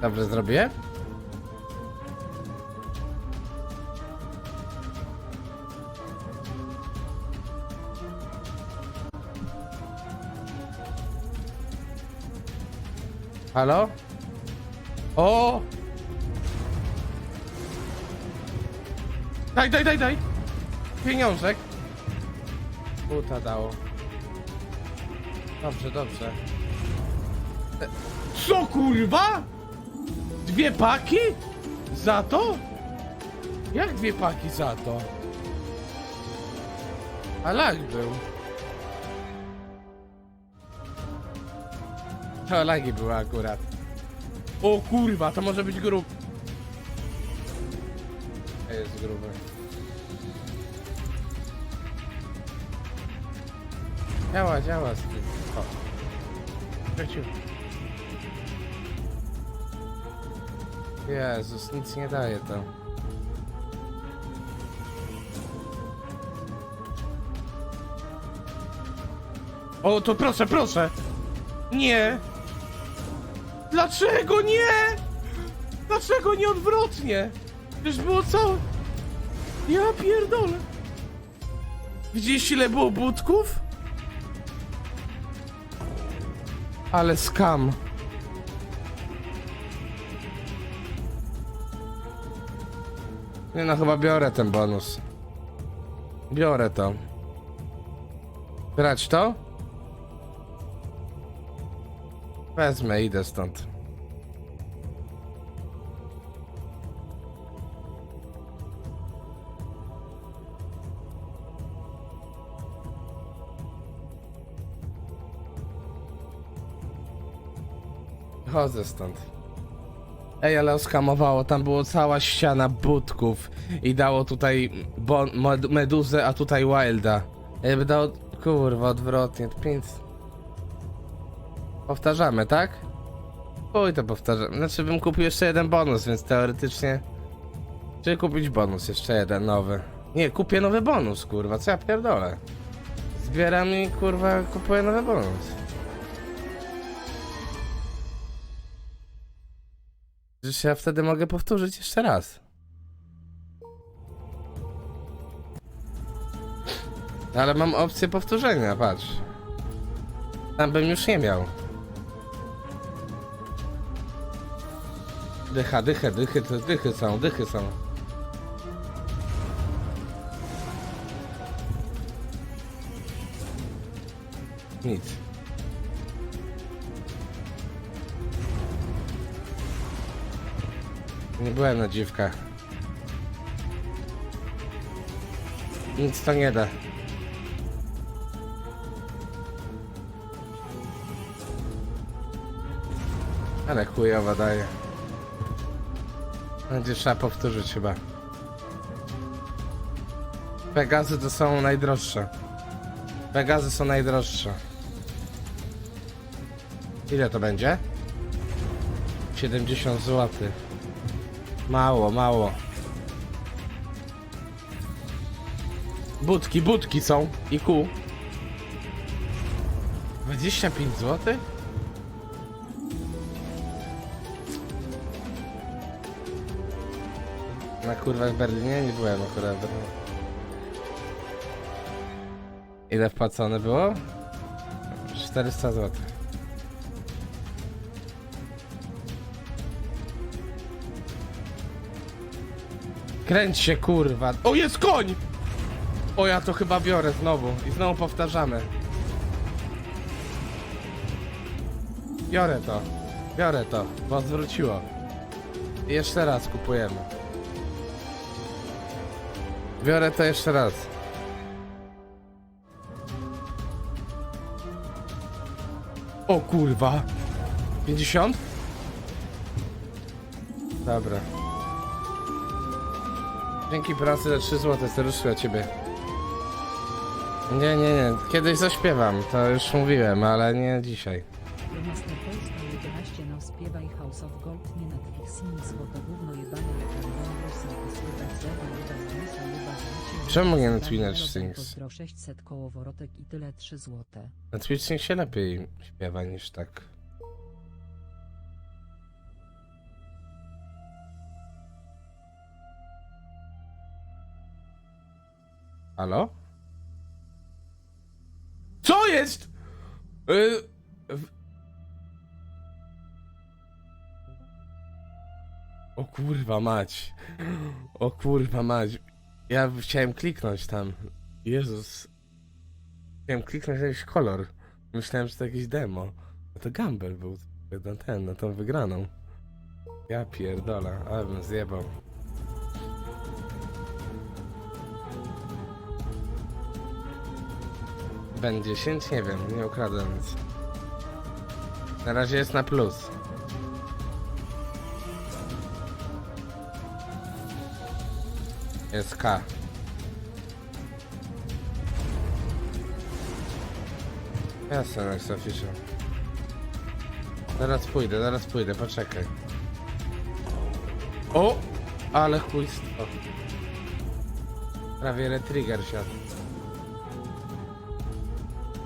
Dobrze zrobię? Halo? O! Daj, daj, daj, daj! Pieniążek! Buta dało. Dobrze, dobrze. E, Co kurwa? Dwie paki? Za to? Jak dwie paki za to? A lag był. To lagi były akurat. O kurwa, to może być grub. Jest gruby. Działa, działa z tym. O. Ciociu. Jezus, nic nie daje to. O, to proszę, proszę! Nie! Dlaczego nie? Dlaczego nie odwrotnie? Przecież było całe... Ja pierdolę. Widzieliście ile było budków? Ale skam. Nie no, chyba biorę ten bonus. Biorę to. Brać to? Wezmę, idę stąd. Chodzę stąd. Ej, ale oskamowało, tam było cała ściana budków i dało tutaj bon, med, meduzę, a tutaj wilda. Jakby dało, kurwa, odwrotnie, pięć... Powtarzamy, tak? Oj, to powtarzamy. Znaczy bym kupił jeszcze jeden bonus, więc teoretycznie... Czy kupić bonus, jeszcze jeden nowy? Nie, kupię nowy bonus, kurwa, co ja pierdolę? Zbieram i, kurwa, kupuję nowy bonus. Że ja wtedy mogę powtórzyć jeszcze raz. Ale mam opcję powtórzenia, patrz. Tam bym już nie miał. Dycha, dychę, dychy, dychy są, dychy są. Nic. Nie byłem na dziwkach. Nic to nie da. Ale chujowa daje. Będzie trzeba powtórzyć chyba. Pegazy to są najdroższe. Pegazy są najdroższe. Ile to będzie? 70 zł. Mało, mało. Budki, budki są. I kół. 25 zł? Na kurwa w Berlinie nie byłem akurat. Ile wpłacone było? 400 zł. Kręć się kurwa. O jest koń! O ja to chyba biorę znowu i znowu powtarzamy. Biorę to. Biorę to, bo zwróciło. I jeszcze raz kupujemy. Biorę to jeszcze raz. O kurwa. 50? Dobra. Dzięki pracy za 3 zł, serduszko dla ciebie. Nie, nie, nie. Kiedyś zaśpiewam, to już mówiłem, ale nie dzisiaj. Miasto Polska 11 no śpiewaj House of Gold nie Netflix nie złoto gówno jebane jak Argon Rosja posływać zero jeba z Nisa jeba z życie Czemu nie na Twitch Robin Sings? Pozdro 600 kołowrotek i tyle 3 złote. Na Twitch się lepiej śpiewa niż tak. Halo? Co jest? Y, w- O kurwa mać. O kurwa mać. Ja chciałem kliknąć tam. Jezus. Chciałem kliknąć na jakiś kolor. Myślałem, że to jakiś demo. No to Gamble był na ten, na tą wygraną. Ja pierdolę, ale bym zjebał. Ben 10? Nie wiem, nie ukradłem nic. Na razie jest na plus. Jest K. Jasne, Next Official. Zaraz pójdę, zaraz pójdę, poczekaj. O! Ale chujstwo. Prawie retrigger siadł.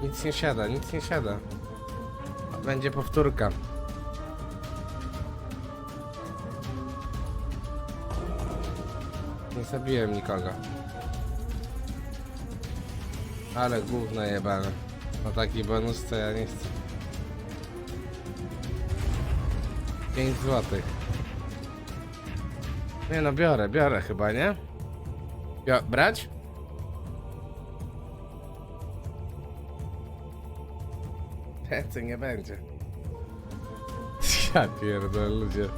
Nic nie siada, nic nie siada. Będzie powtórka. Nie zabiłem nikogo. Ale gówno jebane. No taki bonus to ja nie chcę. 5 złotych. Nie no, biorę, biorę chyba, nie? Bio brać? Więcej nie będzie. Ja pierdolę, ludzie.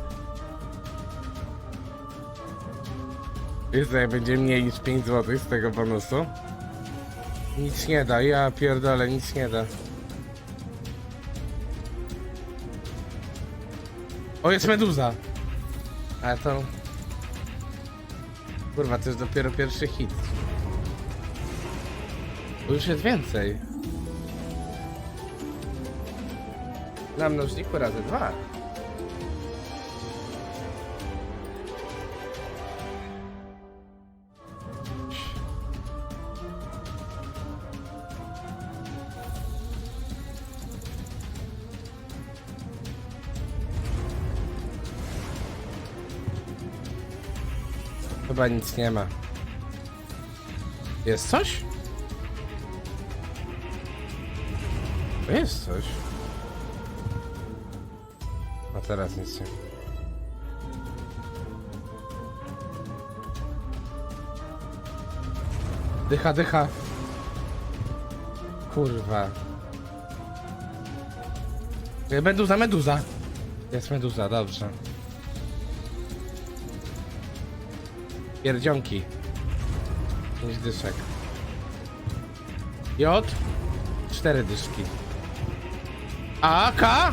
Wiesz, jak będzie mniej niż 5 zł z tego bonusu? Nic nie da, ja pierdolę, nic nie da. O, jest meduza! Ale to... Kurwa, to jest dopiero pierwszy hit. Bo już jest więcej. Na mnożniku razy dwa. Chyba nic nie ma. Jest coś? Jest coś. Teraz nic nie. Dycha, dycha. Kurwa. E, Meduza, meduza. Jest meduza, dobrze. Pierdzionki. Pięć dyszek. J. Cztery dyszki. A, K.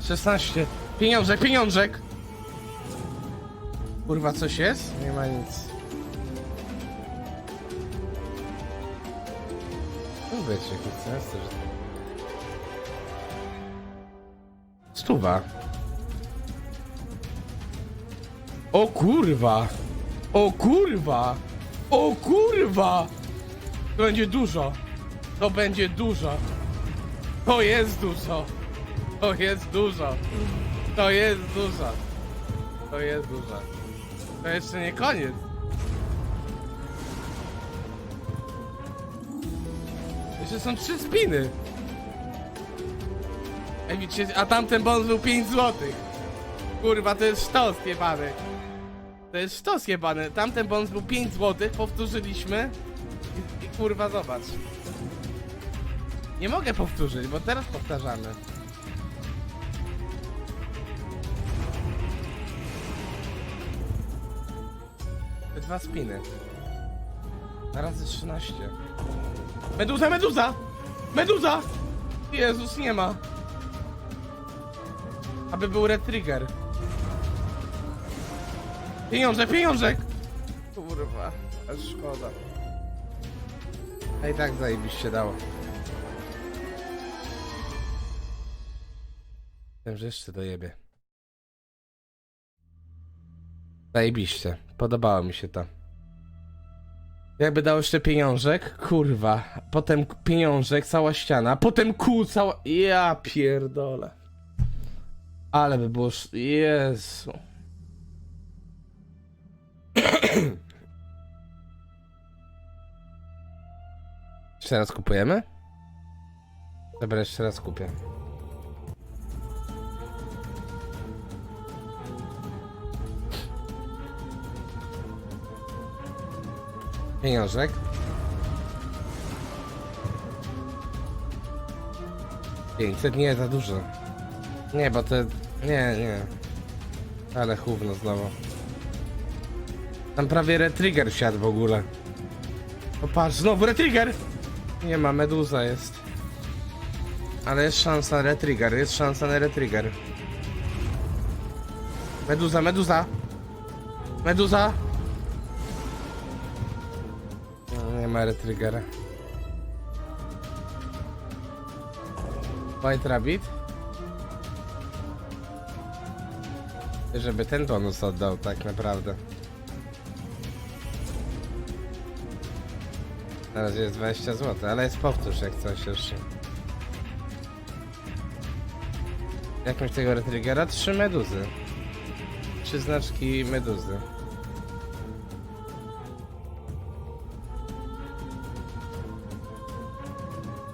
16. Pieniążek, pieniążek. Kurwa, coś jest? Nie ma nic. No być jakiś sens też. Stuwa. O kurwa! O kurwa! O kurwa! To będzie dużo. To będzie dużo. To jest dużo. To jest dużo. To jest dużo. To jest dużo. To jeszcze nie koniec. Jeszcze są trzy spiny. Ej, widzicie, a tamten bonus był 5 złotych. Kurwa, to jest sztos jebany. To jest sztos jebany. Tamten bonus był 5 złotych, powtórzyliśmy. I kurwa, zobacz. Nie mogę powtórzyć, bo teraz powtarzamy. Dwa spiny. Na razy 13. Meduza, meduza! Meduza! Jezus, nie ma. Aby był red trigger. Pieniążek, pieniążek! Kurwa, aż szkoda. A i tak zajebiście dało. Wiem, że jeszcze dojebie. Zajebiście. Podobało mi się to. Jakby dał jeszcze pieniążek, kurwa. Potem pieniążek, cała ściana. Potem kół, cała... Ja pierdolę. Ale by było... Jezu. Jeszcze raz kupujemy? Dobra, jeszcze raz kupię. Pieniążek. Pięćset nie, za dużo. Nie, bo te... Nie, nie. Ale chówno znowu. Tam prawie retrigger wsiadł w ogóle. O patrz, znowu retrigger! Nie ma, meduza jest. Ale jest szansa na retrigger, jest szansa na retrigger. Meduza, meduza! Meduza! Nie ma retriggera. White Rabbit? Żeby ten bonus oddał tak naprawdę. Teraz jest 20 zł, ale jest powtórz jak coś jeszcze. Jak mieć tego retriggera? Trzy meduzy. Trzy znaczki meduzy.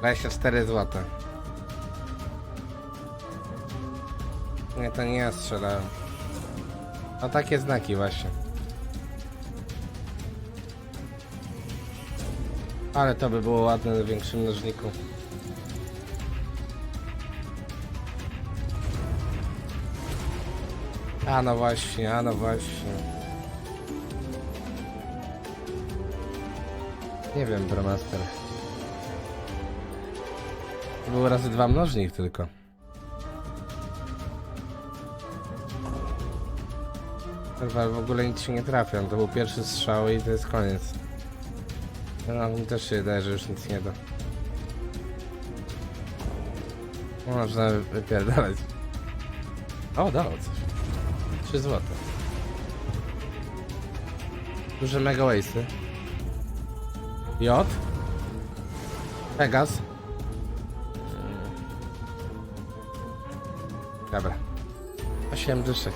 Dwadzieścia cztery złote. Nie, to nie ja strzelałem. No takie znaki właśnie. Ale to by było ładne na większym mnożniku. A no właśnie, a no właśnie. Nie wiem, Bromaster. To Był razy dwa mnożnik tylko. Kurwa, w ogóle nic się nie trafią. To był pierwszy strzał i to jest koniec. No, mi też się wydaje, że już nic nie da. Można wypierdalać. O, dało coś. 3 złote. Duże mega waste'y. J. Pegas. Dobra. 8 dyszek.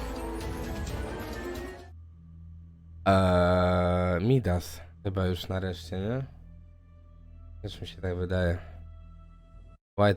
Eee, Midas. Chyba już nareszcie, nie? Też mi się tak wydaje.